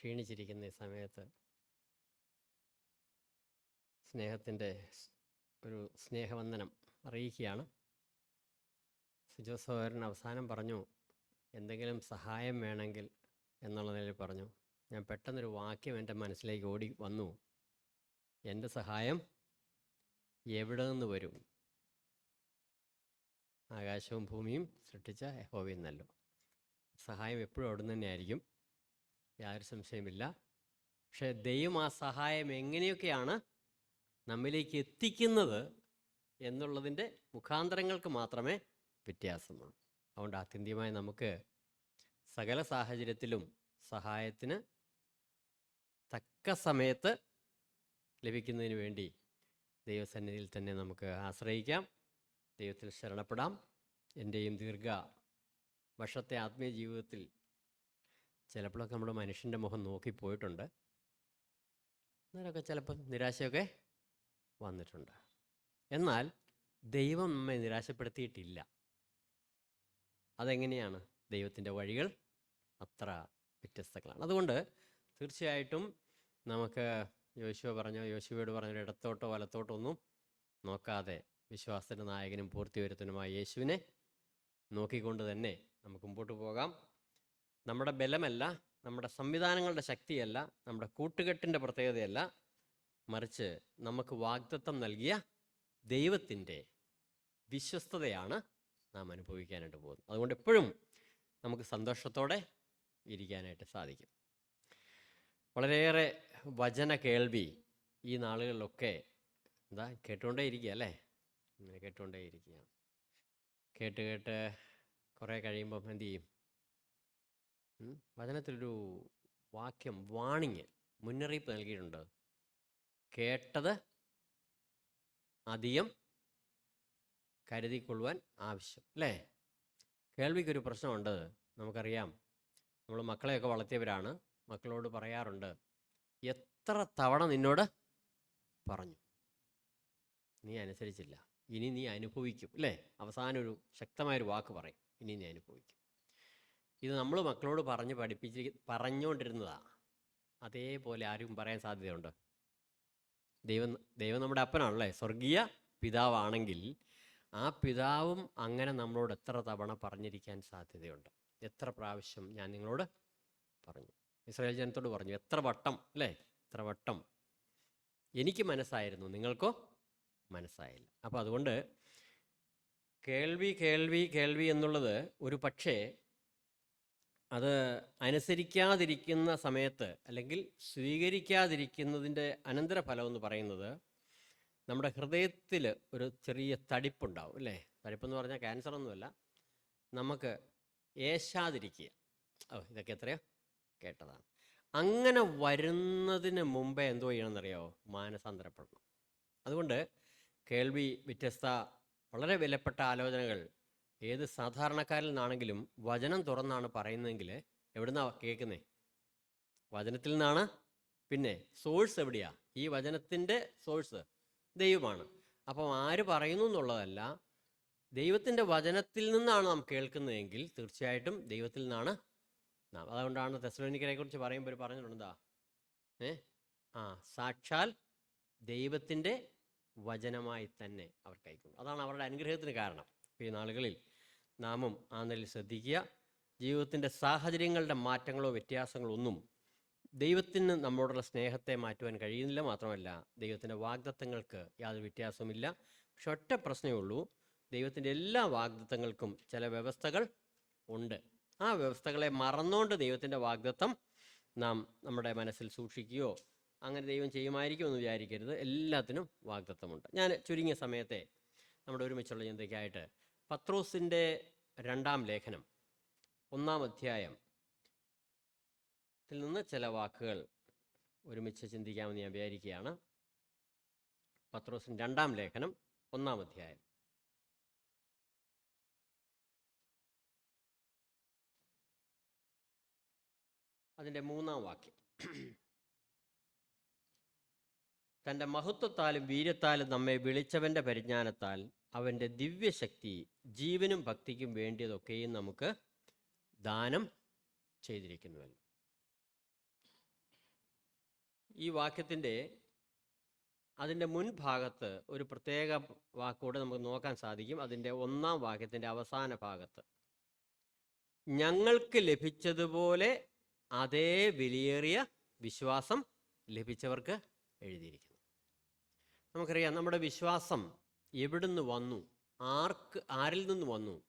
ക്ഷീണിച്ചിരിക്കുന്ന ഈ സമയത്ത് സ്നേഹത്തിന്റെ ഒരു സ്നേഹവന്ദനം അറിയിക്കുകയാണ്. സിജോ അവസാനം പറഞ്ഞു എന്തെങ്കിലും സഹായം വേണമെങ്കിൽ എന്നുള്ള നിലയിൽ പറഞ്ഞു. ഞാൻ പെട്ടെന്നൊരു വാക്യം എന്റെ മനസ്സിലേക്ക് ഓടി വന്നു. എന്റെ സഹായം എവിടെ നിന്ന് വരും? ആകാശവും ഭൂമിയും സൃഷ്ടിച്ച ഹോവിന്നല്ലോ സഹായം എപ്പോഴും അവിടെ നിന്ന് തന്നെയായിരിക്കും. യാതൊരു സംശയമില്ല പക്ഷേ ദൈവം ആ സഹായം എങ്ങനെയൊക്കെയാണ് നമ്മിലേക്ക് എത്തിക്കുന്നത് എന്നുള്ളതിന്റെ മുഖാന്തരങ്ങൾക്ക് മാത്രമേ വ്യത്യാസമുള്ളൂ. അതുകൊണ്ട് ആത്യന്തികമായി നമുക്ക് സകല സാഹചര്യത്തിലും സഹായത്തിന് തക്ക സമയത്ത് ലഭിക്കുന്നതിന് വേണ്ടി ദൈവസന്നിധിയിൽ തന്നെ നമുക്ക് ആശ്രയിക്കാം. ദൈവത്തിൽ ശരണപ്പെടാം. എന്റെയും ദീർഘ വർഷത്തെ ആത്മീയ ജീവിതത്തിൽ ചിലപ്പോഴൊക്കെ നമ്മുടെ മനുഷ്യന്റെ മുഖം നോക്കി പോയിട്ടുണ്ട്. അന്നേരമൊക്കെ ചിലപ്പം നിരാശയൊക്കെ വന്നിട്ടുണ്ട്. എന്നാൽ ദൈവം നമ്മെ നിരാശപ്പെടുത്തിയിട്ടില്ല. അതെങ്ങനെയാണ് ദൈവത്തിന്റെ വഴികൾ? അത്ര വ്യത്യസ്തങ്ങളാണ്. അതുകൊണ്ട് തീർച്ചയായിട്ടും നമുക്ക് യോശുവ പറഞ്ഞോ യോശുവയോട് പറഞ്ഞ ഇടത്തോട്ടോ വലത്തോട്ടോ ഒന്നും നോക്കാതെ വിശ്വാസത്തിന്റെ നായകനും പൂർത്തിവരുത്തനുമായ യേശുവിനെ നോക്കിക്കൊണ്ട് തന്നെ നമുക്ക് മുമ്പോട്ട് പോകാം. നമ്മുടെ ബലമല്ല നമ്മുടെ സംവിധാനങ്ങളുടെ ശക്തിയല്ല നമ്മുടെ കൂട്ടുകെട്ടിന്റെ പ്രത്യേകതയല്ല മറിച്ച് നമുക്ക് വാഗ്ദത്വം നൽകിയ ദൈവത്തിന്റെ വിശ്വസ്തതയാണ് നാം അനുഭവിക്കാനായിട്ട് പോകുന്നത്. അതുകൊണ്ട് എപ്പോഴും നമുക്ക് സന്തോഷത്തോടെ ഇരിക്കാനായിട്ട് സാധിക്കും. വളരെയേറെ വചന കേൾവി ഈ നാളുകളിലൊക്കെ എന്താ കേട്ടുകൊണ്ടേ ഇരിക്കുക അല്ലേ? ഇങ്ങനെ കേട്ടുകൊണ്ടേ ഇരിക്കുകയാണ് കേട്ട് കേട്ട് കുറേ കഴിയുമ്പം എന്തു ചെയ്യും? വചനത്തിലൊരു വാക്യം വാണിങ് മുന്നറിയിപ്പ് നൽകിയിട്ടുണ്ട്. കേട്ടത് അധികം കരുതിക്കൊള്ളുവാൻ ആവശ്യം അല്ലേ? കേൾവിക്കൊരു പ്രശ്നമുണ്ട് നമുക്കറിയാം. നമ്മൾ മക്കളെയൊക്കെ വളർത്തിയവരാണ് മക്കളോട് പറയാറുണ്ട് എത്ര തവണ നിന്നോട് പറഞ്ഞു? നീ അനുസരിച്ചില്ല. ഇനി നീ അനുഭവിക്കും. അല്ലേ? അവസാനം ഒരു ശക്തമായൊരു വാക്ക് പറയും. ഇനി നീ അനുഭവിക്കും. ഇത് നമ്മൾ മക്കളോട് പറഞ്ഞ് പഠിപ്പിച്ച് പറഞ്ഞുകൊണ്ടിരുന്നതാണ് അതേപോലെ ആരും പറയാൻ സാധ്യതയുണ്ട്. ദൈവം ദൈവം നമ്മുടെ അപ്പനാണല്ലേ? സ്വർഗീയ പിതാവാണെങ്കിൽ ആ പിതാവും അങ്ങനെ നമ്മളോട് എത്ര തവണ പറഞ്ഞിരിക്കാൻ സാധ്യതയുണ്ട്. എത്ര പ്രാവശ്യം ഞാൻ നിങ്ങളോട് പറഞ്ഞു. ഇസ്രായേൽ ജനത്തോട് പറഞ്ഞു എത്ര വട്ടം അല്ലേ? എത്ര വട്ടം? എനിക്ക് മനസ്സായിരുന്നു നിങ്ങൾക്കോ? മനസ്സായില്ല. അപ്പോൾ അതുകൊണ്ട് കേൾവി കേൾവി കേൾവി എന്നുള്ളത് ഒരു പക്ഷേ അത് അനുസരിക്കാതിരിക്കുന്ന സമയത്ത് അല്ലെങ്കിൽ സ്വീകരിക്കാതിരിക്കുന്നതിന്റെ അനന്തരഫലം എന്ന് പറയുന്നത് നമ്മുടെ ഹൃദയത്തിൽ ഒരു ചെറിയ തടിപ്പുണ്ടാവും അല്ലേ? തടിപ്പെന്ന് പറഞ്ഞാൽ ക്യാൻസർ ഒന്നുമല്ല നമുക്ക് ഏശാതിരിക്കുക. ഓ ഇതൊക്കെ എത്രയോ? കേട്ടതാണ്. അങ്ങനെ വരുന്നതിന് മുമ്പേ എന്തോ ചെയ്യണമെന്നറിയോ മാനസാന്തരപ്പെടണം. അതുകൊണ്ട് കേൾവി വ്യത്യസ്ത വളരെ വിലപ്പെട്ട ആലോചനകൾ ഏത് സാധാരണക്കാരിൽ നിന്നാണെങ്കിലും വചനം തുറന്നാണ് പറയുന്നതെങ്കിൽ എവിടുന്നാ കേൾക്കുന്നേ? വചനത്തിൽ നിന്നാണ് പിന്നെ സോഴ്സ് എവിടെയാ? ഈ വചനത്തിന്റെ സോഴ്സ് ദൈവമാണ്. അപ്പം ആര് പറയുന്നു എന്നുള്ളതല്ല ദൈവത്തിന്റെ വചനത്തിൽ നിന്നാണ് നാം കേൾക്കുന്നതെങ്കിൽ തീർച്ചയായിട്ടും ദൈവത്തിൽ നിന്നാണ് നാം. അതുകൊണ്ടാണ് തെസ്ലോനിക്കരെ കുറിച്ച് പറയുമ്പോൾ പറഞ്ഞിട്ടുണ്ട് ഏ? ആ സാക്ഷാൽ ദൈവത്തിന്റെ വചനമായി തന്നെ അവർ കൈക്കൊണ്ടു അതാണ് അവരുടെ അനുഗ്രഹത്തിന് കാരണം. ഈ നാളുകളിൽ നാമും ആ നിലയിൽ ശ്രദ്ധിക്കുക. ജീവിതത്തിന്റെ സാഹചര്യങ്ങളുടെ മാറ്റങ്ങളോ വ്യത്യാസങ്ങളോ ഒന്നും ദൈവത്തിന് നമ്മളോടുള്ള സ്നേഹത്തെ മാറ്റുവാൻ കഴിയുന്നില്ല. മാത്രമല്ല ദൈവത്തിന്റെ വാഗ്ദത്തങ്ങൾക്ക് യാതൊരു വ്യത്യാസവുമില്ല. പക്ഷെ ഒറ്റ പ്രശ്നമേ ഉള്ളൂ. ദൈവത്തിന്റെ എല്ലാ വാഗ്ദത്തങ്ങൾക്കും ചില വ്യവസ്ഥകൾ ഉണ്ട്. ആ വ്യവസ്ഥകളെ മറന്നുകൊണ്ട് ദൈവത്തിന്റെ വാഗ്ദത്തം നാം നമ്മുടെ മനസ്സിൽ സൂക്ഷിക്കുകയോ അങ്ങനെ ദൈവം ചെയ്യുമായിരിക്കും എന്ന് വിചാരിക്കരുത്. എല്ലാത്തിനും വാഗ്ദത്തമുണ്ട്. ഞാൻ ചുരുങ്ങിയ സമയത്തെ നമ്മുടെ ഒരുമിച്ചുള്ള ചിന്തയ്ക്കായിട്ട് പത്രോസിന്റെ രണ്ടാം ലേഖനം ഒന്നാം അധ്യായം. ത്തിൽ നിന്ന് ചില വാക്കുകൾ ഒരുമിച്ച് ചിന്തിക്കാമെന്ന് ഞാൻ വിചാരിക്കുകയാണ്. പത്രോസിന്റെ രണ്ടാം ലേഖനം ഒന്നാം അധ്യായം. അതിന്റെ മൂന്നാം വാക്യം. തന്റെ മഹത്വത്താലും വീര്യത്താലും നമ്മെ വിളിച്ചവന്റെ പരിജ്ഞാനത്താൽ അവന്റെ ദിവ്യശക്തി ജീവനും ഭക്തിക്കും വേണ്ടിയതൊക്കെയും നമുക്ക് ദാനം ചെയ്തിരിക്കുന്നുവല്ലോ. ഈ വാക്യത്തിന്റെ അതിന്റെ മുൻഭാഗത്ത് ഒരു പ്രത്യേക വാക്കോടെ നമുക്ക് നോക്കാൻ സാധിക്കും. അതിന്റെ ഒന്നാം വാക്യത്തിന്റെ അവസാന ഭാഗത്ത്. ഞങ്ങൾക്ക് ലഭിച്ചതുപോലെ അതേ വിലയേറിയ വിശ്വാസം ലഭിച്ചവർക്ക് എഴുതിയിരിക്കുന്നു. നമുക്കറിയാം നമ്മുടെ വിശ്വാസം എവിടുന്ന് വന്നു? ആർക്ക് ആരിൽ നിന്ന് വന്നു?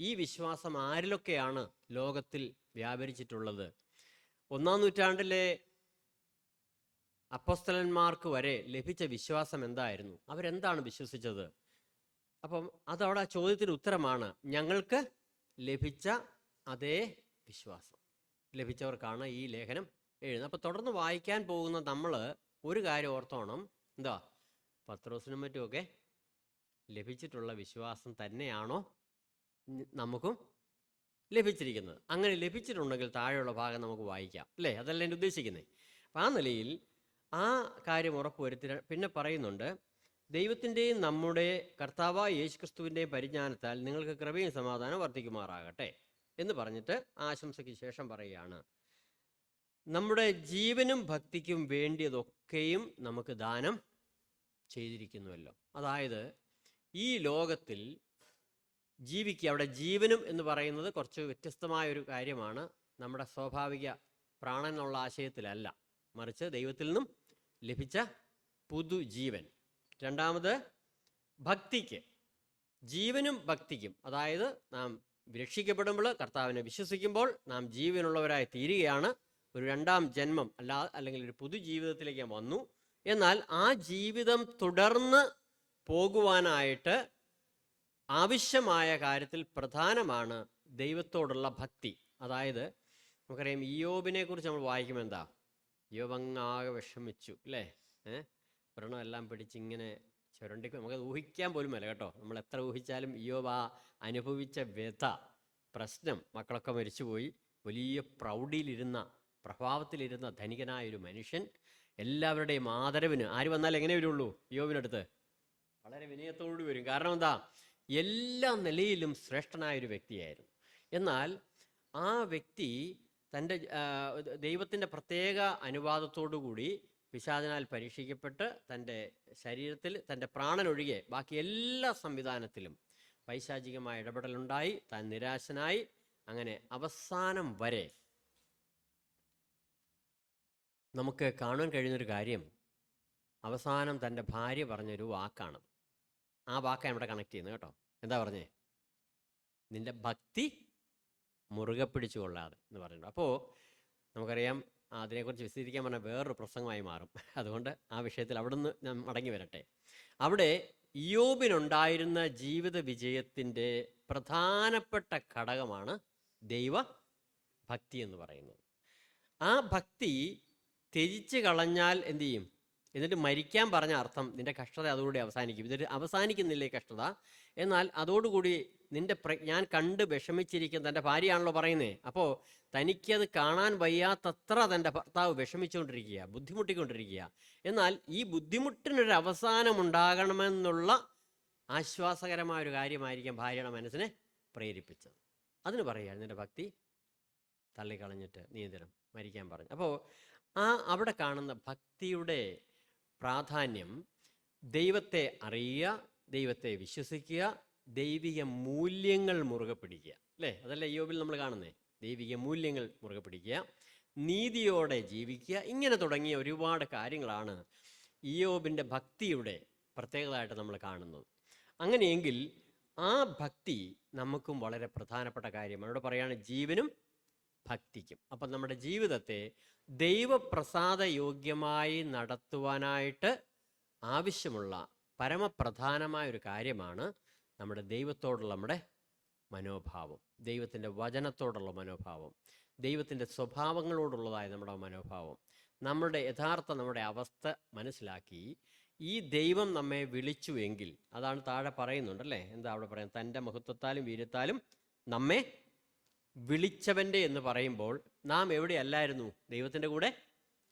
ഈ വിശ്വാസം ആരിലൊക്കെയാണ് ലോകത്തിൽ വ്യാപരിച്ചിട്ടുള്ളത്? ഒന്നാം നൂറ്റാണ്ടിലെ അപ്പസ്തലന്മാർക്ക് വരെ ലഭിച്ച വിശ്വാസം എന്തായിരുന്നു? അവരെന്താണ് വിശ്വസിച്ചത്? അപ്പം അതവിടെ ചോദ്യത്തിന് ഉത്തരമാണ് ഞങ്ങൾക്ക് ലഭിച്ച അതേ വിശ്വാസം. ലഭിച്ചവർക്കാണ് ഈ ലേഖനം എഴുതുന്നത്. അപ്പോൾ തുടർന്ന് വായിക്കാൻ പോകുന്ന നമ്മൾ ഒരു കാര്യം ഓർത്തോണം. എന്താ? പത്രോസിനും മറ്റുമൊക്കെ ലഭിച്ചിട്ടുള്ള വിശ്വാസം തന്നെയാണോ നമുക്കും ലഭിച്ചിരിക്കുന്നത്. അങ്ങനെ ലഭിച്ചിട്ടുണ്ടെങ്കിൽ താഴെയുള്ള ഭാഗം നമുക്ക് വായിക്കാം അല്ലേ? അതല്ല എന്റെ ഉദ്ദേശിക്കുന്നത് അപ്പം ആ നിലയിൽ ആ കാര്യം ഉറപ്പുവരുത്തി പിന്നെ പറയുന്നുണ്ട് ദൈവത്തിന്റെയും നമ്മുടെ കർത്താവായ യേശു ക്രിസ്തുവിന്റെയും പരിജ്ഞാനത്താൽ നിങ്ങൾക്ക് കൃപയും സമാധാനം വർദ്ധിക്കുമാറാകട്ടെ എന്ന് പറഞ്ഞിട്ട് ആശംസയ്ക്ക് ശേഷം പറയുകയാണ്. നമ്മുടെ ജീവനും ഭക്തിക്കും വേണ്ടിയതൊക്കെയും നമുക്ക് ദാനം ചെയ്തിരിക്കുന്നുവല്ലോ. അതായത് ഈ ലോകത്തിൽ ജീവിക്കുക അവിടെ ജീവനും എന്ന് പറയുന്നത് കുറച്ച് വ്യത്യസ്തമായ ഒരു കാര്യമാണ്. നമ്മുടെ സ്വാഭാവിക പ്രാണൻ എന്നുള്ള ആശയത്തിലല്ല. മറിച്ച് ദൈവത്തിൽ നിന്നും ലഭിച്ച പുതുജീവൻ രണ്ടാമത് ഭക്തിക്ക്. ജീവനും ഭക്തിക്കും. അതായത് നാം രക്ഷിക്കപ്പെടുമ്പോൾ കർത്താവിനെ വിശ്വസിക്കുമ്പോൾ നാം ജീവനുള്ളവരായി തീരുകയാണ്. ഒരു രണ്ടാം ജന്മം അല്ലാ അല്ലെങ്കിൽ ഒരു പുതുജീവിതത്തിലേക്ക് വന്നു. എന്നാൽ ആ ജീവിതം തുടർന്ന് പോകുവാനായിട്ട് ആവശ്യമായ കാര്യത്തിൽ പ്രധാനമാണ് ദൈവത്തോടുള്ള ഭക്തി. അതായത് നമുക്കറിയാം ഇയോബിനെ കുറിച്ച് നമ്മൾ വായിക്കുമ്പോൾ എന്താ ഇയോബ് അങ്ങാകെ വിഷമിച്ചു അല്ലേ? ഏഹ് വ്രണമെല്ലാം പിടിച്ച് ഇങ്ങനെ ചുരണ്ടി നമുക്ക് ഊഹിക്കാൻ പോലും അല്ല കേട്ടോ. നമ്മൾ എത്ര ഊഹിച്ചാലും ഇയോബ് ആ അനുഭവിച്ച വ്യഥ പ്രശ്നം മക്കളൊക്കെ മരിച്ചുപോയി. വലിയ പ്രൗഢിയിലിരുന്ന പ്രഭാവത്തിലിരുന്ന ധനികനായ ഒരു മനുഷ്യൻ എല്ലാവരുടെയും ആദരവിന് ആര് വന്നാൽ എങ്ങനെ വരുള്ളൂ? യോബിനടുത്ത് വളരെ വിനയത്തോടുകൂടി വരും. കാരണം എന്താ? എല്ലാ നിലയിലും ശ്രേഷ്ഠനായ ഒരു വ്യക്തിയായിരുന്നു. എന്നാൽ ആ വ്യക്തി തന്റെ ദൈവത്തിന്റെ പ്രത്യേക അനുവാദത്തോടു കൂടി പിശാചനാൽ പരീക്ഷിക്കപ്പെട്ട് തന്റെ ശരീരത്തിൽ തന്റെ പ്രാണനൊഴികെ ബാക്കി എല്ലാ സംവിധാനത്തിലും പൈശാചികമായ ഇടപെടലുണ്ടായി. താൻ നിരാശനായി. അങ്ങനെ അവസാനം വരെ നമുക്ക് കാണാൻ കഴിയുന്നൊരു കാര്യം അവസാനം തന്റെ ഭാര്യ പറഞ്ഞൊരു വാക്കാണ്. ആ വാക്കാണ് ഇവിടെ കണക്ട് ചെയ്യുന്നത് കേട്ടോ. എന്താ പറഞ്ഞേ? നിന്റെ ഭക്തി മുറുകെ പിടിച്ചു കൊള്ളാതെ എന്ന് പറയുന്നത്. അപ്പോൾ നമുക്കറിയാം അതിനെക്കുറിച്ച് വിശദീകരിക്കാൻ പറഞ്ഞാൽ വേറൊരു പ്രസംഗമായി മാറും. അതുകൊണ്ട് ആ വിഷയത്തിൽ അവിടെ നിന്ന് ഞാൻ മടങ്ങി വരട്ടെ. അവിടെ ഇയോബിനുണ്ടായിരുന്ന ജീവിത വിജയത്തിന്റെ പ്രധാനപ്പെട്ട ഘടകമാണ് ദൈവ ഭക്തി എന്ന് പറയുന്നത്. ആ ഭക്തി ത്യജിച്ച് കളഞ്ഞാൽ എന്തു ചെയ്യും? എന്നിട്ട് മരിക്കാൻ പറഞ്ഞ അർത്ഥം നിന്റെ കഷ്ടത അതോടുകൂടി അവസാനിക്കും. ഇതൊരു അവസാനിക്കുന്നില്ലേ കഷ്ടത? എന്നാൽ അതോടുകൂടി നിന്റെ പ്ര ഞാൻ കണ്ട് വിഷമിച്ചിരിക്കുന്ന തന്റെ ഭാര്യയാണല്ലോ പറയുന്നത് അപ്പോൾ തനിക്കത് കാണാൻ വയ്യാത്തത്ര തന്റെ ഭർത്താവ് വിഷമിച്ചുകൊണ്ടിരിക്കുക ബുദ്ധിമുട്ടിക്കൊണ്ടിരിക്കുക എന്നാൽ ഈ ബുദ്ധിമുട്ടിനൊരു അവസാനം ഉണ്ടാകണമെന്നുള്ള ആശ്വാസകരമായ ഒരു കാര്യമായിരിക്കും ഭാര്യയുടെ മനസ്സിനെ പ്രേരിപ്പിച്ചത്. അതിന് പറയുക നിന്റെ ഭക്തി തള്ളിക്കളഞ്ഞിട്ട് നീന്തരം മരിക്കാൻ പറഞ്ഞു? അപ്പോൾ ആ അവിടെ കാണുന്ന ഭക്തിയുടെ പ്രാധാന്യം ദൈവത്തെ അറിയുക ദൈവത്തെ വിശ്വസിക്കുക ദൈവിക മൂല്യങ്ങൾ മുറുകെ പിടിക്കുക. അല്ലേ? അതല്ല യോബിൽ നമ്മൾ കാണുന്നത് ദൈവിക മൂല്യങ്ങൾ മുറുകെ പിടിക്കുക നീതിയോടെ ജീവിക്കുക ഇങ്ങനെ തുടങ്ങിയ ഒരുപാട് കാര്യങ്ങളാണ് ഇയോബിന്റെ ഭക്തിയുടെ പ്രത്യേകതയായിട്ട് നമ്മൾ കാണുന്നത്. അങ്ങനെയെങ്കിൽ ആ ഭക്തി നമുക്കും വളരെ പ്രധാനപ്പെട്ട കാര്യമാണ്. ഇവിടെ പറയുകയാണ് ജീവനും ഭക്തിക്കും അപ്പം നമ്മുടെ ജീവിതത്തെ ദൈവപ്രസാദ യോഗ്യമായി നടത്തുവാനായിട്ട് ആവശ്യമുള്ള പരമപ്രധാനമായ ഒരു കാര്യമാണ് നമ്മുടെ ദൈവത്തോടുള്ള നമ്മുടെ മനോഭാവം. ദൈവത്തിന്റെ വചനത്തോടുള്ള മനോഭാവം. ദൈവത്തിന്റെ സ്വഭാവങ്ങളോടുള്ളതായ നമ്മുടെ മനോഭാവം. നമ്മുടെ യഥാർത്ഥ നമ്മുടെ അവസ്ഥ മനസ്സിലാക്കി ഈ ദൈവം നമ്മെ വിളിച്ചു എങ്കിൽ അതാണ് താഴെ പറയുന്നുണ്ടല്ലേ എന്താ അവിടെ പറയാം തന്റെ മഹത്വത്താലും വീര്യത്താലും നമ്മെ വിളിച്ചവന്റെ എന്ന് പറയുമ്പോൾ നാം എവിടെ അല്ലായിരുന്നു ദൈവത്തിന്റെ കൂടെ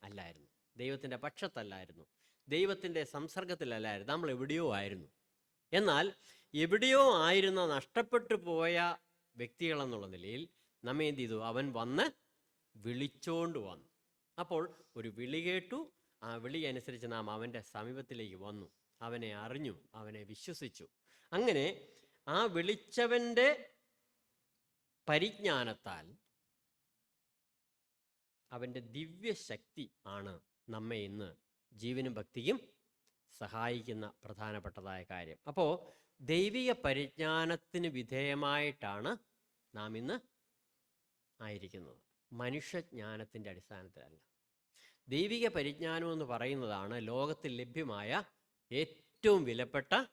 അല്ലായിരുന്നു. ദൈവത്തിന്റെ പക്ഷത്തല്ലായിരുന്നു. ദൈവത്തിന്റെ സംസർഗത്തിലല്ലായിരുന്നു. നമ്മൾ എവിടെയോ ആയിരുന്നു. എന്നാൽ എവിടെയോ ആയിരുന്ന നഷ്ടപ്പെട്ടു പോയ വ്യക്തികളെന്നുള്ള നിലയിൽ നമ്മെ എന്ത് ചെയ്തു? അവൻ വന്ന് വിളിച്ചോണ്ട് വന്നു. അപ്പോൾ ഒരു വിളി കേട്ടു. ആ വിളി അനുസരിച്ച് നാം അവന്റെ സമീപത്തിലേക്ക് വന്നു. അവനെ അറിഞ്ഞു. അവനെ വിശ്വസിച്ചു. അങ്ങനെ ആ വിളിച്ചവന്റെ പരിജ്ഞാനത്താൽ അവന്റെ ദിവ്യശക്തി ആണ് നമ്മെ ഇന്ന് ജീവനും ഭക്തിയും സഹായിക്കുന്ന പ്രധാനപ്പെട്ടതായ കാര്യം. അപ്പോൾ ദൈവിക പരിജ്ഞാനത്തിന് വിധേയമായിട്ടാണ് നാം ഇന്ന് ആയിരിക്കുന്നത്. മനുഷ്യജ്ഞാനത്തിന്റെ അടിസ്ഥാനത്തിലല്ല. ദൈവിക പരിജ്ഞാനം എന്ന് പറയുന്നതാണ് ലോകത്തിൽ ലഭ്യമായ ഏറ്റവും വിലപ്പെട്ട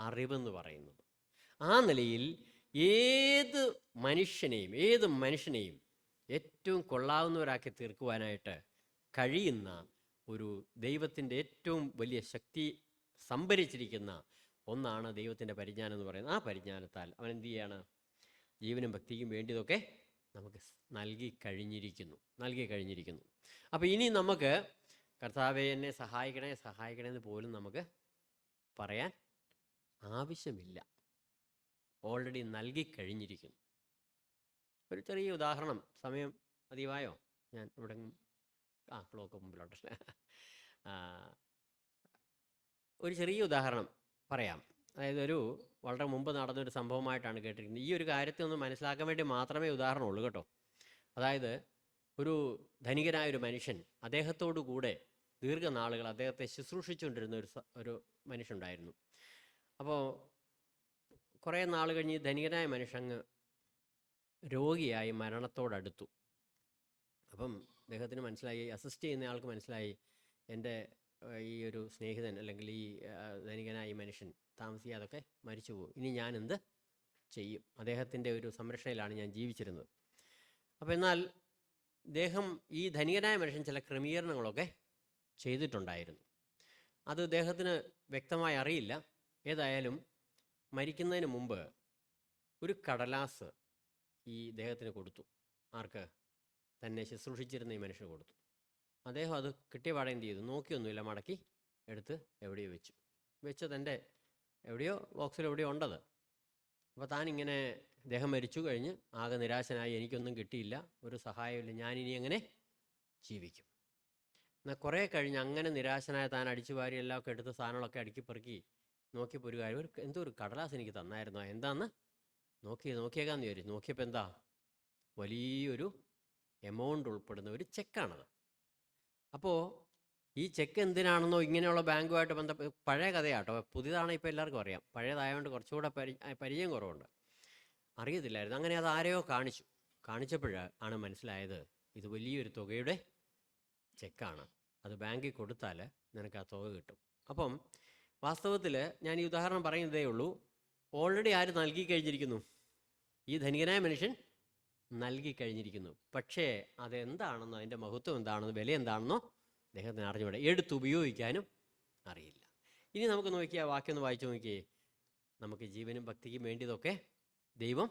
അറിവെന്ന് പറയുന്നത്. ആ നിലയിൽ ഏത് മനുഷ്യനെയും ഏത് മനുഷ്യനെയും ഏറ്റവും കൊള്ളാവുന്നവരാക്കി തീർക്കുവാനായിട്ട് കഴിയുന്ന ഒരു ദൈവത്തിന്റെ ഏറ്റവും വലിയ ശക്തി സംഭരിച്ചിരിക്കുന്ന ഒന്നാണ് ദൈവത്തിന്റെ പരിജ്ഞാനം എന്ന് പറയുന്നത്. ആ പരിജ്ഞാനത്താൽ അവൻ എന്ത് ചെയ്യാണ്? ജീവനും ഭക്തിക്കും വേണ്ടിയതൊക്കെ നമുക്ക് നൽകി കഴിഞ്ഞിരിക്കുന്നു. നൽകി കഴിഞ്ഞിരിക്കുന്നു. അപ്പോൾ ഇനി നമുക്ക് കർത്താവെ എന്നെ സഹായിക്കണേ സഹായിക്കണേ എന്ന് പോലും നമുക്ക് പറയാൻ ആവശ്യമില്ല. ഓൾറെഡി നൽകി കഴിഞ്ഞിരിക്കുന്നു. ഒരു ചെറിയ ഉദാഹരണം. സമയം മതിയായോ ഞാൻ ഇവിടെ ആ ക്ലോക്ക് മുമ്പിലോട്ട്. ഒരു ചെറിയ ഉദാഹരണം പറയാം. അതായത് ഒരു വളരെ മുമ്പ് നടന്നൊരു സംഭവമായിട്ടാണ് കേട്ടിരിക്കുന്നത്. ഈ ഒരു കാര്യത്തെ ഒന്ന് മനസ്സിലാക്കാൻ വേണ്ടി മാത്രമേ ഉദാഹരണമുള്ളൂ കേട്ടോ. അതായത് ഒരു ധനികനായ ഒരു മനുഷ്യൻ അദ്ദേഹത്തോടു കൂടെ ദീർഘനാളുകൾ അദ്ദേഹത്തെ ശുശ്രൂഷിച്ചുകൊണ്ടിരുന്ന ഒരു ഒരു മനുഷ്യനുണ്ടായിരുന്നു അപ്പോൾ കുറേ നാൾ കഴിഞ്ഞ് ധനികനായ മനുഷ്യങ്ങ് രോഗിയായി മരണത്തോടടുത്തു. അപ്പം അദ്ദേഹത്തിന് മനസ്സിലായി അസിസ്റ്റ് ചെയ്യുന്ന ആൾക്ക് മനസ്സിലായി എന്റെ ഈ ഒരു സ്നേഹിതൻ അല്ലെങ്കിൽ ഈ ധനികനായ മനുഷ്യൻ താമസിയാതൊക്കെ മരിച്ചു പോകും. ഇനി ഞാൻ എന്ത് ചെയ്യും? അദ്ദേഹത്തിന്റെ ഒരു സംരക്ഷണയിലാണ് ഞാൻ ജീവിച്ചിരുന്നത്. അപ്പോൾ എന്നാൽ അദ്ദേഹം ഈ ധനികനായ മനുഷ്യൻ ചില ക്രമീകരണങ്ങളൊക്കെ ചെയ്തിട്ടുണ്ടായിരുന്നു. അത് അദ്ദേഹത്തിന് വ്യക്തമായി അറിയില്ല. ഏതായാലും മരിക്കുന്നതിന് മുമ്പ് ഒരു കടലാസ് ഈ ദേഹത്തിന് കൊടുത്തു. ആർക്ക്? തന്നെ ശുശ്രൂഷിച്ചിരുന്ന ഈ മനുഷ്യന് കൊടുത്തു. അദ്ദേഹം അത് കിട്ടിയ പാടെ എന്ത് ചെയ്തു? നോക്കിയൊന്നുമില്ല മടക്കി എടുത്ത് എവിടെയോ വെച്ചു. വെച്ച് തന്റെ എവിടെയോ ബോക്സിൽ എവിടെയോ ഉണ്ടത്. അപ്പോൾ താനിങ്ങനെ ദേഹം മരിച്ചു കഴിഞ്ഞ് ആകെ നിരാശനായി എനിക്കൊന്നും കിട്ടിയില്ല ഒരു സഹായമില്ല ഞാനിനി എങ്ങനെ ജീവിക്കും? എന്നാൽ കുറേ കഴിഞ്ഞ് അങ്ങനെ നിരാശനായ താൻ അടിച്ചു വാരി എല്ലാം ഒക്കെ എടുത്ത് സാധനങ്ങളൊക്കെ അടുക്കി പെറുക്കി നോക്കിയപ്പോൾ ഒരു കാര്യം എന്തോ ഒരു കടലാസ് എനിക്ക് തന്നായിരുന്നു. എന്താന്ന്? നോക്കി നോക്കിയേക്കാന്ന് വിചാരിച്ചു. നോക്കിയപ്പോൾ എന്താ? വലിയൊരു എമൗണ്ട് ഉൾപ്പെടുന്ന ഒരു ചെക്കാണത് അപ്പോൾ ഈ ചെക്ക് എന്തിനാണെന്നോ ഇങ്ങനെയുള്ള ബാങ്കുമായിട്ട് ബന്ധപ്പെട്ട് പഴയ കഥയാട്ടോ. പുതിയതാണ് ഇപ്പോൾ എല്ലാവർക്കും അറിയാം. പഴയതായതുകൊണ്ട് കുറച്ചുകൂടെ പരി പരിചയം കുറവുണ്ട്. അറിയത്തില്ലായിരുന്നു. അങ്ങനെ അത് ആരെയോ കാണിച്ചു. കാണിച്ചപ്പോഴാണ് മനസ്സിലായത് ഇത് വലിയൊരു തുകയുടെ ചെക്കാണ് അത് ബാങ്കിൽ കൊടുത്താൽ നിനക്ക് ആ തുക കിട്ടും. അപ്പം വാസ്തവത്തിൽ ഞാൻ ഈ ഉദാഹരണം പറയുന്നതേ ഉള്ളൂ. ഓൾറെഡി ആര് നൽകി കഴിഞ്ഞിരിക്കുന്നു? ഈ ധനികനായ മനുഷ്യൻ നൽകി കഴിഞ്ഞിരിക്കുന്നു. പക്ഷേ അതെന്താണെന്നോ അതിന്റെ മഹത്വം എന്താണെന്നോ വില എന്താണെന്നോ അദ്ദേഹത്തിന് അറിഞ്ഞുകൂടെ. എടുത്തുപയോഗിക്കാനും അറിയില്ല. ഇനി നമുക്ക് നോക്കിയാൽ വാക്യം ഒന്ന് വായിച്ചു നോക്കിയേ. നമുക്ക് ജീവനും ഭക്തിക്കും വേണ്ടിയതൊക്കെ ദൈവം.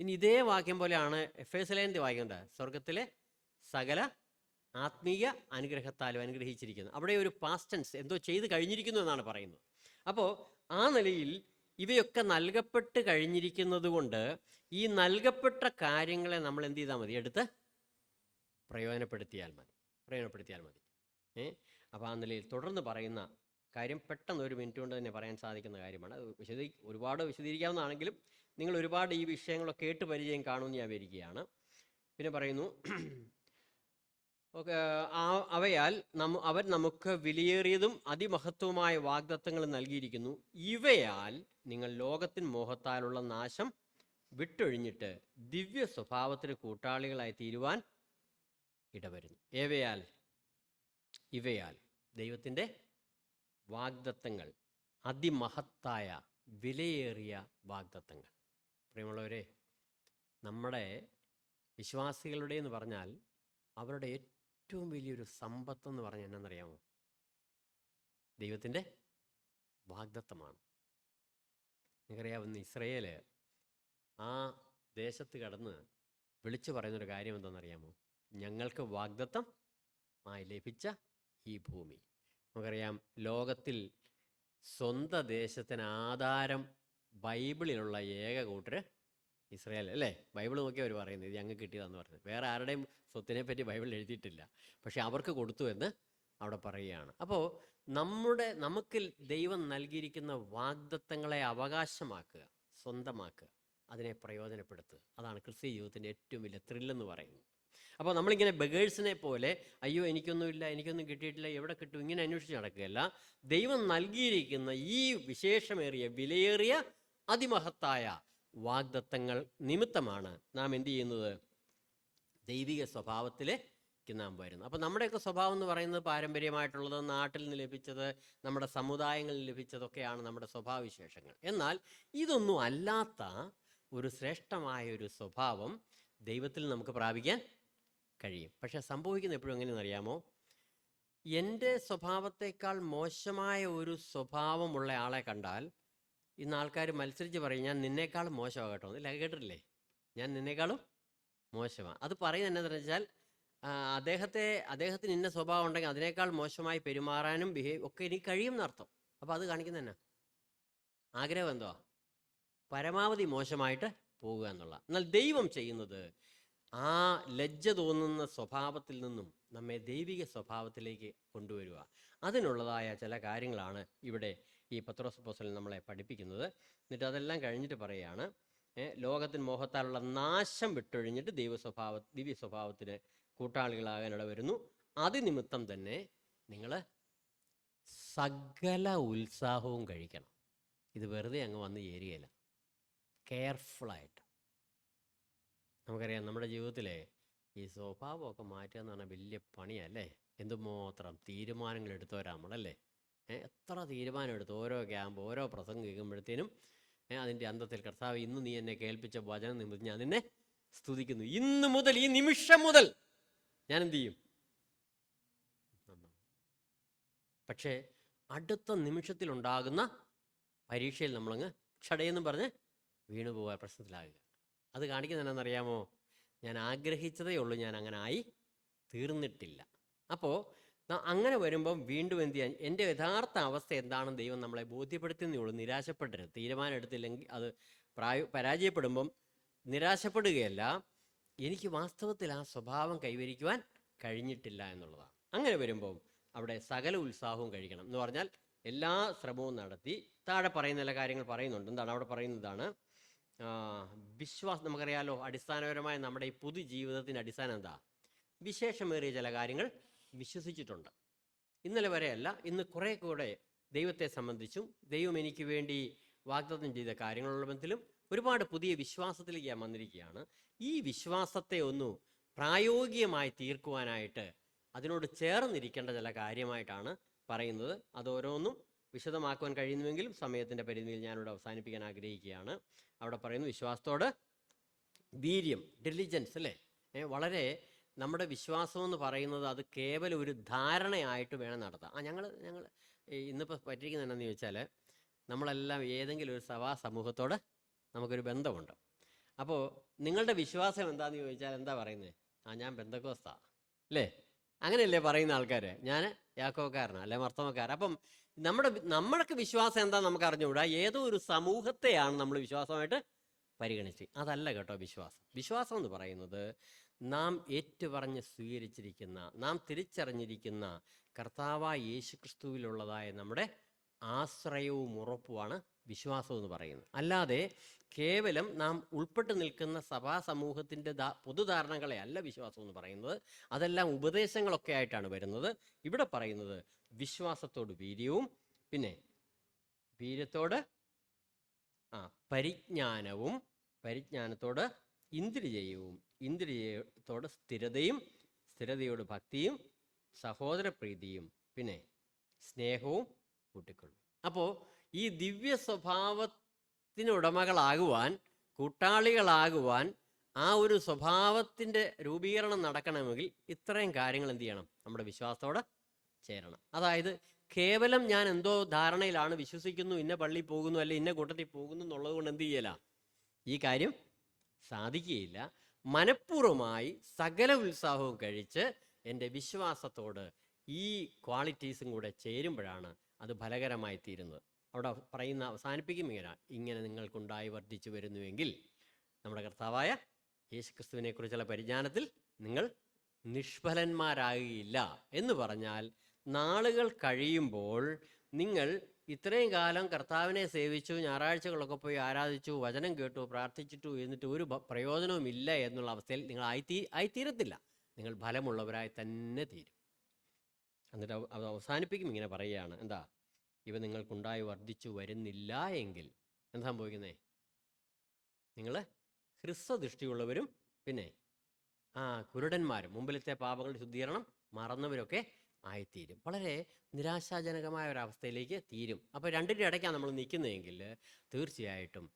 ഇനി ഇതേ വാക്യം പോലെയാണ് എഫ് എസ് ലേന്തി വായിക്കുന്നത് സ്വർഗത്തിലെ സകല ആത്മീയ അനുഗ്രഹത്താലും അനുഗ്രഹിച്ചിരിക്കുന്നു. അവിടെ ഒരു പാസ്റ്റൻസ് എന്തോ ചെയ്ത് കഴിഞ്ഞിരിക്കുന്നു എന്നാണ് പറയുന്നത്. അപ്പോൾ ആ നിലയിൽ ഇവയൊക്കെ നൽകപ്പെട്ട് കഴിഞ്ഞിരിക്കുന്നത് കൊണ്ട് ഈ നൽകപ്പെട്ട കാര്യങ്ങളെ നമ്മൾ എന്ത് ചെയ്താൽ മതി? എടുത്ത് പ്രയോജനപ്പെടുത്തിയാൽ മതി. പ്രയോജനപ്പെടുത്തിയാൽ മതി. ഏ? അപ്പോൾ ആ നിലയിൽ തുടർന്ന് പറയുന്ന കാര്യം പെട്ടെന്ന് ഒരു മിനിറ്റ് കൊണ്ട് തന്നെ പറയാൻ സാധിക്കുന്ന കാര്യമാണ്. വിശദീ ഒരുപാട് വിശദീകരിക്കാവുന്നതാണെങ്കിലും നിങ്ങൾ ഒരുപാട് ഈ വിഷയങ്ങളൊക്കെ കേട്ട് പരിചയം കാണുമെന്ന് ഞാൻ വരികയാണ് പിന്നെ പറയുന്നു അവയാൽ നമ്മ അവൻ നമുക്ക് വിലയേറിയതും അതിമഹത്വമായ വാഗ്ദത്തങ്ങൾ നൽകിയിരിക്കുന്നു. ഇവയാൽ നിങ്ങൾ ലോകത്തിൻ മോഹത്താലുള്ള നാശം വിട്ടൊഴിഞ്ഞിട്ട് ദിവ്യ സ്വഭാവത്തിന് കൂട്ടാളികളായി തീരുവാൻ ഇടവരുന്നു. ഏവയാൽ? ഇവയാൽ ദൈവത്തിന്റെ വാഗ്ദത്തങ്ങൾ അതിമഹത്തായ വിലയേറിയ വാഗ്ദത്തങ്ങൾ. പ്രിയമുള്ളവരെ നമ്മുടെ വിശ്വാസികളുടെ എന്ന് പറഞ്ഞാൽ അവരുടെ ഏറ്റവും വലിയൊരു സമ്പത്ത് എന്ന് പറഞ്ഞാൽ എന്നറിയാമോ ദൈവത്തിന്റെ വാഗ്ദത്തമാണ്. നിങ്ങൾക്കറിയാവുന്ന ഇസ്രയേൽ ആ ദേശത്ത് കടന്ന് വിളിച്ചു പറയുന്നൊരു കാര്യം എന്താണെന്നറിയാമോ? ഞങ്ങൾക്ക് വാഗ്ദത്തം ആയി ലഭിച്ച ഈ ഭൂമി. നമുക്കറിയാം ലോകത്തിൽ സ്വന്തം ദേശത്തിന് ആധാരം ബൈബിളിലുള്ള ഏക കൂട്ടര് ഇസ്രായേൽ അല്ലേ? ബൈബിൾ നോക്കി അവർ പറയുന്നത് ഇത് ഞങ്ങൾക്ക് കിട്ടിയതാന്ന് പറയുന്നത് വേറെ ആരുടെയും സ്വത്തിനെ പറ്റി ബൈബിൾ എഴുതിയിട്ടില്ല. പക്ഷെ അവർക്ക് കൊടുത്തു എന്ന് അവിടെ പറയുകയാണ്. അപ്പോൾ നമ്മുടെ നമുക്ക് ദൈവം നൽകിയിരിക്കുന്ന വാഗ്ദത്തങ്ങളെ അവകാശമാക്കുക സ്വന്തമാക്കുക അതിനെ പ്രയോജനപ്പെടുത്തുക. അതാണ് ക്രിസ്ത്യ ജീവിതത്തിന്റെ ഏറ്റവും വലിയ ത്രില്ലെന്ന് പറയുന്നത്. അപ്പോൾ നമ്മളിങ്ങനെ ബഗേഴ്സിനെ പോലെ അയ്യോ എനിക്കൊന്നുമില്ല എനിക്കൊന്നും കിട്ടിയിട്ടില്ല എവിടെ കിട്ടും ഇങ്ങനെ അന്വേഷിച്ച് നടക്കുകയല്ല. ദൈവം നൽകിയിരിക്കുന്ന ഈ വിശേഷമേറിയ വിലയേറിയ അതിമഹത്തായ വാഗ്ദത്തങ്ങൾ നിമിത്തമാണ് നാം എന്ത് ചെയ്യുന്നത്? ദൈവിക സ്വഭാവത്തിലേക്ക് നാം വരുന്നത് അപ്പോൾ നമ്മുടെയൊക്കെ സ്വഭാവം എന്ന് പറയുന്നത് പാരമ്പര്യമായിട്ടുള്ളത് നാട്ടിൽ നിന്ന് ലഭിച്ചത് നമ്മുടെ സമുദായങ്ങളിൽ ലഭിച്ചതൊക്കെയാണ് നമ്മുടെ സ്വഭാവവിശേഷങ്ങൾ. എന്നാൽ ഇതൊന്നും അല്ലാത്ത ഒരു ശ്രേഷ്ഠമായ ഒരു സ്വഭാവം ദൈവത്തിൽ നമുക്ക് പ്രാപിക്കാൻ കഴിയും. പക്ഷെ സംഭവിക്കുന്ന എപ്പോഴും എങ്ങനെയെന്ന് അറിയാമോ? എന്റെ സ്വഭാവത്തേക്കാൾ മോശമായ ഒരു സ്വഭാവമുള്ള ആളെ കണ്ടാൽ ഇന്ന് ആൾക്കാർ മത്സരിച്ച് പറയും ഞാൻ നിന്നേക്കാളും മോശമാണ് കേട്ടോ. ഇല്ല കേട്ടിട്ടില്ലേ? ഞാൻ നിന്നേക്കാളും മോശമാണ് അത് പറയുന്നത് എന്താണെന്ന് വെച്ചാൽ അദ്ദേഹത്തെ അദ്ദേഹത്തിന് ഇന്ന സ്വഭാവം ഉണ്ടെങ്കിൽ അതിനേക്കാൾ മോശമായി പെരുമാറാനും ബിഹേവ് ഒക്കെ എനിക്ക് കഴിയും എന്നർത്ഥം അപ്പോൾ അത് കാണിക്കുന്ന തന്നെ ആഗ്രഹം എന്തുവാ? പരമാവധി മോശമായിട്ട് പോകുക എന്നുള്ള എന്നാൽ ദൈവം ചെയ്യുന്നത് ആ ലജ്ജ തോന്നുന്ന സ്വഭാവത്തിൽ നിന്നും നമ്മെ ദൈവിക സ്വഭാവത്തിലേക്ക് കൊണ്ടുവരിക. അതിനുള്ളതായ ചില കാര്യങ്ങളാണ് ഇവിടെ ഈ പത്രോസ് പോസ്റ്റലിൽ നമ്മളെ പഠിപ്പിക്കുന്നത്. എന്നിട്ട് അതെല്ലാം കഴിഞ്ഞിട്ട് പറയുകയാണ് ലോകത്തിന് മോഹത്താലുള്ള നാശം വിട്ടൊഴിഞ്ഞിട്ട് ദൈവ സ്വഭാവ ദിവ്യ സ്വഭാവത്തിന് കൂട്ടാളികളാകാനിട വരുന്നു. അതിനിമിത്തം തന്നെ നിങ്ങൾ സകല ഉത്സാഹവും കഴിക്കണം. ഇത് വെറുതെ അങ്ങ് വന്ന് ചേരുകയില്ല കെയർഫുള്ളായിട്ട്. നമുക്കറിയാം നമ്മുടെ ജീവിതത്തിലെ ഈ സ്വഭാവമൊക്കെ മാറ്റുക എന്ന് പറഞ്ഞാൽ വലിയ പണിയല്ലേ? എന്തുമാത്രം തീരുമാനങ്ങൾ എടുത്തവരാ നമ്മളല്ലേ എത്ര തീരുമാനം എടുത്തു ഓരോ ക്യാമ്പ് ഓരോ പ്രസംഗം കേൾക്കുമ്പോഴത്തേനും അതിന്റെ അന്തത്തിൽ കർത്താവ് ഇന്ന് നീ എന്നെ കേൾപ്പിച്ച വചനം നിമിത്തം ഞാൻ നിന്നെ സ്തുതിക്കുന്നു. ഇന്ന് മുതൽ ഈ നിമിഷം മുതൽ ഞാൻ എന്തു ചെയ്യും. പക്ഷേ അടുത്ത നിമിഷത്തിലുണ്ടാകുന്ന പരീക്ഷയിൽ നമ്മളങ്ങ് ക്ഷടയെന്നും പറഞ്ഞ് വീണുപോകാൻ പ്രശ്നത്തിലാകുക. അത് കാണിക്കുന്നത് എന്നാണെന്നറിയാമോ ഞാൻ ആഗ്രഹിച്ചതേ ഉള്ളൂ ഞാൻ അങ്ങനെ ആയി തീർന്നിട്ടില്ല. അപ്പോൾ അങ്ങനെ വരുമ്പം വീണ്ടും എന്ത് ചെയ്യാൻ എന്റെ യഥാർത്ഥ അവസ്ഥ എന്താണെന്ന് ദൈവം നമ്മളെ ബോധ്യപ്പെടുത്തുന്നേ ഉള്ളൂ. നിരാശപ്പെടരുത്. തീരുമാനം എടുത്തില്ലെങ്കിൽ അത് പ്രായ പരാജയപ്പെടുമ്പം നിരാശപ്പെടുകയല്ല. എനിക്ക് വാസ്തവത്തിൽ ആ സ്വഭാവം കൈവരിക്കുവാൻ കഴിഞ്ഞിട്ടില്ല എന്നുള്ളതാണ്. അങ്ങനെ വരുമ്പോൾ അവിടെ സകല ഉത്സാഹവും കഴിക്കണം എന്ന് പറഞ്ഞാൽ എല്ലാ ശ്രമവും നടത്തി താഴെ പറയുന്ന എല്ലാ കാര്യങ്ങൾ പറയുന്നുണ്ട്. എന്താണ്? അവിടെ പറയുന്നതാണ് വിശ്വാസം നമുക്കറിയാലോ അടിസ്ഥാനപരമായ നമ്മുടെ ഈ പുതു ജീവിതത്തിന്റെ അടിസ്ഥാനം എന്താ? വിശേഷമേറിയ ചില കാര്യങ്ങൾ വിശ്വസിച്ചിട്ടുണ്ട്. ഇന്നലെ വരെയല്ല ഇന്ന് കുറേ കൂടെ ദൈവത്തെ സംബന്ധിച്ചും ദൈവം എനിക്ക് വേണ്ടി വാഗ്ദത്തം ചെയ്ത കാര്യങ്ങളുള്ള ബന്ധത്തിലും ഒരുപാട് പുതിയ വിശ്വാസത്തിലേക്ക് ഞാൻ വന്നിരിക്കുകയാണ്. ഈ വിശ്വാസത്തെ ഒന്ന് പ്രായോഗികമായി തീർക്കുവാനായിട്ട് അതിനോട് ചേർന്നിരിക്കേണ്ട ചില കാര്യമായിട്ടാണ് പറയുന്നത്. അത് ഓരോന്നും വിശദമാക്കുവാൻ കഴിയുന്നുവെങ്കിലും സമയത്തിന്റെ പരിധിയിൽ ഞാനിവിടെ അവസാനിപ്പിക്കാൻ ആഗ്രഹിക്കുകയാണ്. അവിടെ പറയുന്നു വിശ്വാസത്തോട് വീര്യം ഡെലിജൻസ് അല്ലേ? വളരെ നമ്മുടെ വിശ്വാസം എന്ന് പറയുന്നത് അത് കേവലം ഒരു ധാരണയായിട്ട് വേണം നടത്താം ആ ഞങ്ങൾ ഞങ്ങൾ ഇന്നിപ്പോൾ പറ്റിയിരിക്കുന്നത് എന്താണെന്ന് ചോദിച്ചാൽ നമ്മളെല്ലാം ഏതെങ്കിലും ഒരു സഭാ സമൂഹത്തോട് നമുക്കൊരു ബന്ധമുണ്ട്. അപ്പോൾ നിങ്ങളുടെ വിശ്വാസം എന്താണെന്ന് ചോദിച്ചാൽ എന്താ പറയുന്നത് ആ ഞാൻ ബന്ധക്കോസ്താ. അല്ലേ? അങ്ങനെയല്ലേ പറയുന്ന ആൾക്കാർ ഞാൻ യാക്കോക്കാരനാണ് അല്ലെ? മർത്തമക്കാരൻ അപ്പം നമ്മുടെ നമ്മൾക്ക് വിശ്വാസം എന്താ നമുക്ക് അറിഞ്ഞുകൂടാ. ഏതോ ഒരു സമൂഹത്തെയാണ് നമ്മൾ വിശ്വാസമായിട്ട് പരിഗണിച്ച്. അതല്ല കേട്ടോ വിശ്വാസം. വിശ്വാസം എന്ന് പറയുന്നത് നാം ഏറ്റുപറഞ്ഞ് സ്വീകരിച്ചിരിക്കുന്ന നാം തിരിച്ചറിഞ്ഞിരിക്കുന്ന കർത്താവായ യേശു ക്രിസ്തുവിലുള്ളതായ നമ്മുടെ ആശ്രയവും ഉറപ്പുമാണ് വിശ്വാസം എന്ന് പറയുന്നത്. അല്ലാതെ കേവലം നാം ഉൾപ്പെട്ടു നിൽക്കുന്ന സഭാ സമൂഹത്തിന്റെ പൊതുധാരണകളെ അല്ല വിശ്വാസം എന്ന് പറയുന്നത്. അതെല്ലാം ഉപദേശങ്ങളൊക്കെ ആയിട്ടാണ് വരുന്നത്. ഇവിടെ പറയുന്നത് വിശ്വാസത്തോട് വീര്യവും പിന്നെ വീര്യത്തോട് ആ പരിജ്ഞാനവും പരിജ്ഞാനത്തോട് ഇന്ദ്രിയവും ഇന്ദ്രിയത്തോട് സ്ഥിരതയും സ്ഥിരതയോട് ഭക്തിയും സഹോദരപ്രീതിയും പിന്നെ സ്നേഹവും കൂട്ടിക്കൊള്ളും. അപ്പോൾ ഈ ദിവ്യ സ്വഭാവത്തിനുടമകളാകുവാൻ കൂട്ടാളികളാകുവാൻ ആ ഒരു സ്വഭാവത്തിന്റെ രൂപീകരണം നടക്കണമെങ്കിൽ ഇത്രയും കാര്യങ്ങൾ എന്ത് ചെയ്യണം? നമ്മുടെ വിശ്വാസത്തോടെ ചേരണം. അതായത് കേവലം ഞാൻ എന്തോ ധാരണയിലാണ് വിശ്വസിക്കുന്നു ഇന്ന പള്ളി പോകുന്നു അല്ലെ ഇന്ന കൂട്ടത്തിൽ പോകുന്നു എന്നുള്ളത് കൊണ്ട് എന്ത് ചെയ്യല? ഈ കാര്യം സാധിക്കുകയില്ല. മനഃപൂർവമായി സകല ഉത്സാഹവും കഴിച്ച് എന്റെ വിശ്വാസത്തോട് ഈ ക്വാളിറ്റീസും കൂടെ ചേരുമ്പോഴാണ് അത് ഫലകരമായി തീരുന്നത്. അവിടെ പറയുന്ന അവസാനിപ്പിക്കും ഇങ്ങനെ ഇങ്ങനെ നിങ്ങൾക്കുണ്ടായി വർദ്ധിച്ചു വരുന്നുവെങ്കിൽ നമ്മുടെ കർത്താവായ യേശുക്രിസ്തുവിനെ കുറിച്ചുള്ള പരിജ്ഞാനത്തിൽ നിങ്ങൾ നിഷ്ഫലന്മാരാകുകയില്ല എന്ന് പറഞ്ഞാൽ നാളുകൾ കഴിയുമ്പോൾ നിങ്ങൾ ഇത്രയും കാലം കർത്താവിനെ സേവിച്ചു ഞായറാഴ്ചകളൊക്കെ പോയി ആരാധിച്ചു വചനം കേട്ടു പ്രാർത്ഥിച്ചിട്ടു എന്നിട്ട് ഒരു പ്രയോജനവും ഇല്ല എന്നുള്ള അവസ്ഥയിൽ നിങ്ങൾ ആയിത്തീ ആയിത്തീരത്തില്ല. നിങ്ങൾ ഫലമുള്ളവരായി തന്നെ തീരും. എന്നിട്ട് അത് അവസാനിപ്പിക്കും ഇങ്ങനെ പറയുകയാണ്. എന്താ? ഇവ നിങ്ങൾക്കുണ്ടായി വർദ്ധിച്ചു വരുന്നില്ല എങ്കിൽ എന്താ സംഭവിക്കുന്നേ? നിങ്ങൾ ഹ്രസ്വദൃഷ്ടിയുള്ളവരും പിന്നെ ആ കുരുടന്മാരും മുമ്പിലത്തെ പാപങ്ങളുടെ ശുദ്ധീകരണം മറന്നവരൊക്കെ ആയിത്തീരും. വളരെ നിരാശാജനകമായ ഒരവസ്ഥയിലേക്ക് തീരും. അപ്പോൾ രണ്ടിന്റെ ഇടയ്ക്കാണ് നമ്മൾ നിൽക്കുന്നതെങ്കിൽ തീർച്ചയായിട്ടും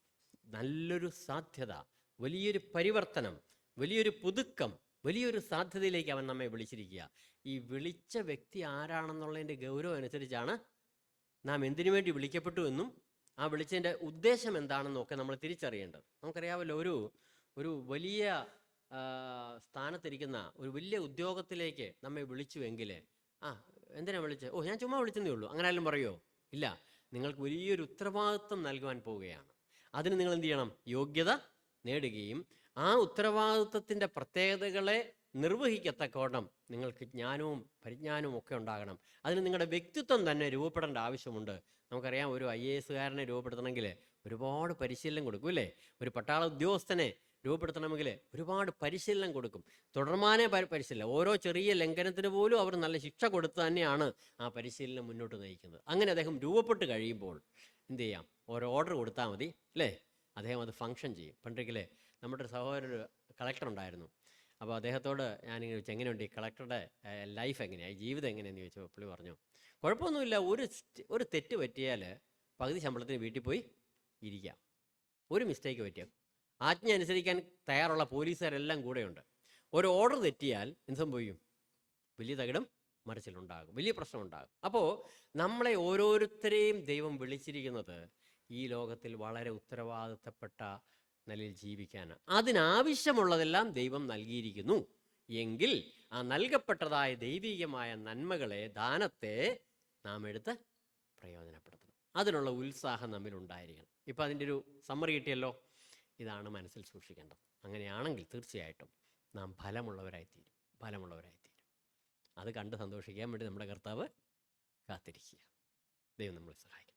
നല്ലൊരു സാധ്യത വലിയൊരു പരിവർത്തനം വലിയൊരു പുതുക്കം വലിയൊരു സാധ്യതയിലേക്ക് അവൻ നമ്മെ വിളിച്ചിരിക്കുക. ഈ വിളിച്ച വ്യക്തി ആരാണെന്നുള്ളതിന്റെ ഗൗരവം അനുസരിച്ചാണ് നാം എന്തിനു വേണ്ടി വിളിക്കപ്പെട്ടു എന്നും ആ വിളിച്ചതിന്റെ ഉദ്ദേശം എന്താണെന്നൊക്കെ നമ്മൾ തിരിച്ചറിയേണ്ടത്. നമുക്കറിയാമല്ലോ ഒരു ഒരു വലിയ സ്ഥാനത്തിരിക്കുന്ന ഒരു വലിയ ഉദ്യോഗത്തിലേക്ക് നമ്മെ വിളിച്ചുവെങ്കിൽ ആ എന്തിനാ വിളിച്ചത് ഓ ഞാൻ ചുമ്മാ വിളിച്ചെന്നേ ഉള്ളൂ. അങ്ങനെ ആരും പറയുമോ ഇല്ല. നിങ്ങൾക്ക് വലിയൊരു ഉത്തരവാദിത്വം നൽകുവാൻ പോവുകയാണ്. അതിന് നിങ്ങൾ എന്ത് ചെയ്യണം? യോഗ്യത നേടുകയും ആ ഉത്തരവാദിത്വത്തിന്റെ പ്രത്യേകതകളെ നിർവഹിക്കത്തക്കോണം നിങ്ങൾക്ക് ജ്ഞാനവും പരിജ്ഞാനവും ഒക്കെ ഉണ്ടാകണം. അതിന് നിങ്ങളുടെ വ്യക്തിത്വം തന്നെ രൂപപ്പെടേണ്ട ആവശ്യമുണ്ട്. നമുക്കറിയാം ഒരു ഐ എ എസുകാരനെ രൂപപ്പെടുത്തണമെങ്കിൽ ഒരുപാട് പരിശീലനം കൊടുക്കും അല്ലേ? ഒരു പട്ടാള ഉദ്യോഗസ്ഥനെ രൂപപ്പെടുത്തണമെങ്കിൽ ഒരുപാട് പരിശീലനം കൊടുക്കും. തുടർമാനെ പരിശീലനം. ഓരോ ചെറിയ ലംഘനത്തിന് പോലും അവർ നല്ല ശിക്ഷ കൊടുത്ത് തന്നെയാണ് ആ പരിശീലനം മുന്നോട്ട് നയിക്കുന്നത്. അങ്ങനെ അദ്ദേഹം രൂപപ്പെട്ട് കഴിയുമ്പോൾ എന്ത് ചെയ്യാം? ഓരോ ഓർഡർ കൊടുത്താൽ മതി അല്ലേ? അദ്ദേഹം അത് ഫങ്ഷൻ ചെയ്യും. പണ്ടെങ്കിലേ നമ്മുടെ സഹോദരൻ കളക്ടർ ഉണ്ടായിരുന്നു. അപ്പോൾ അദ്ദേഹത്തോട് ഞാനിങ്ങനെ ചോദിച്ചു എങ്ങനെയുണ്ട് ഈ കളക്ടറുടെ ലൈഫ് എങ്ങനെയാണ് ജീവിതം എങ്ങനെയാണെന്ന് ചോദിച്ചു പുള്ളി പറഞ്ഞു കുഴപ്പമൊന്നുമില്ല. ഒരു ഒരു തെറ്റ് പറ്റിയാൽ പകുതി ശമ്പളത്തിന് വീട്ടിൽ പോയി ഇരിക്കാം. ഒരു മിസ്റ്റേക്ക് പറ്റിയ ആജ്ഞ അനുസരിക്കാൻ തയ്യാറുള്ള പോലീസുകാരെല്ലാം കൂടെയുണ്ട്. ഒരു ഓർഡർ തെറ്റിയാൽ എന്ത് സംഭവിക്കും? വലിയ തകിടം മറിച്ചിലുണ്ടാകും വലിയ പ്രശ്നമുണ്ടാകും. അപ്പോൾ നമ്മളെ ഓരോരുത്തരെയും ദൈവം വിളിച്ചിരിക്കുന്നത് ഈ ലോകത്തിൽ വളരെ ഉത്തരവാദിത്തപ്പെട്ട നിലയിൽ ജീവിക്കാനാണ്. അതിനാവശ്യമുള്ളതെല്ലാം ദൈവം നൽകിയിരിക്കുന്നു. എങ്കിൽ ആ നൽകപ്പെട്ടതായ ദൈവികമായ നന്മകളെ ദാനത്തെ നാം എടുത്ത് പ്രയോജനപ്പെടുത്തണം. അതിനുള്ള ഉത്സാഹം നമ്മിൽ ഉണ്ടായിരിക്കണം ഇപ്പം അതിന്റെ ഒരു സമ്മറി കിട്ടിയല്ലോ? ഇതാണ് മനസ്സിൽ സൂക്ഷിക്കേണ്ടത്. അങ്ങനെയാണെങ്കിൽ തീർച്ചയായിട്ടും നാം ഫലമുള്ളവരായി തീരും ഫലമുള്ളവരായി തീരും അത് കണ്ട് സന്തോഷിക്കാൻ വേണ്ടി നമ്മുടെ കർത്താവ് കാത്തിരിക്കുക. ദൈവം നമ്മളെ സഹായിക്കട്ടെ.